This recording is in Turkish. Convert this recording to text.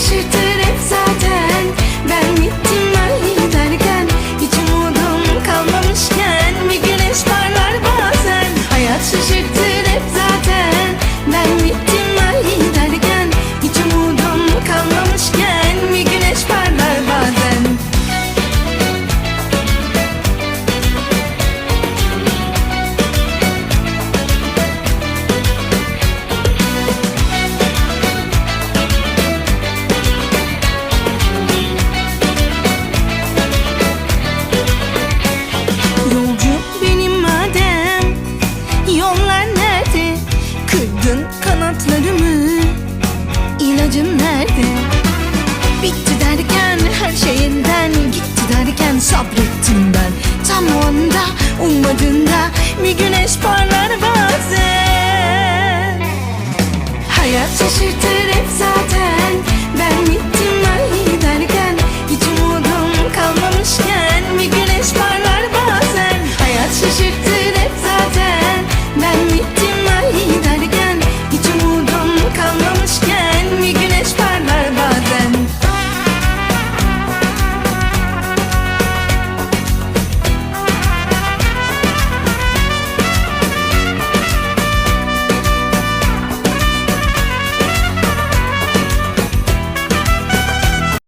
して nerede? Bitti derken her şeyinden Gitti derken sabrettim ben Tam o anda ummadığında Bir güneş parlar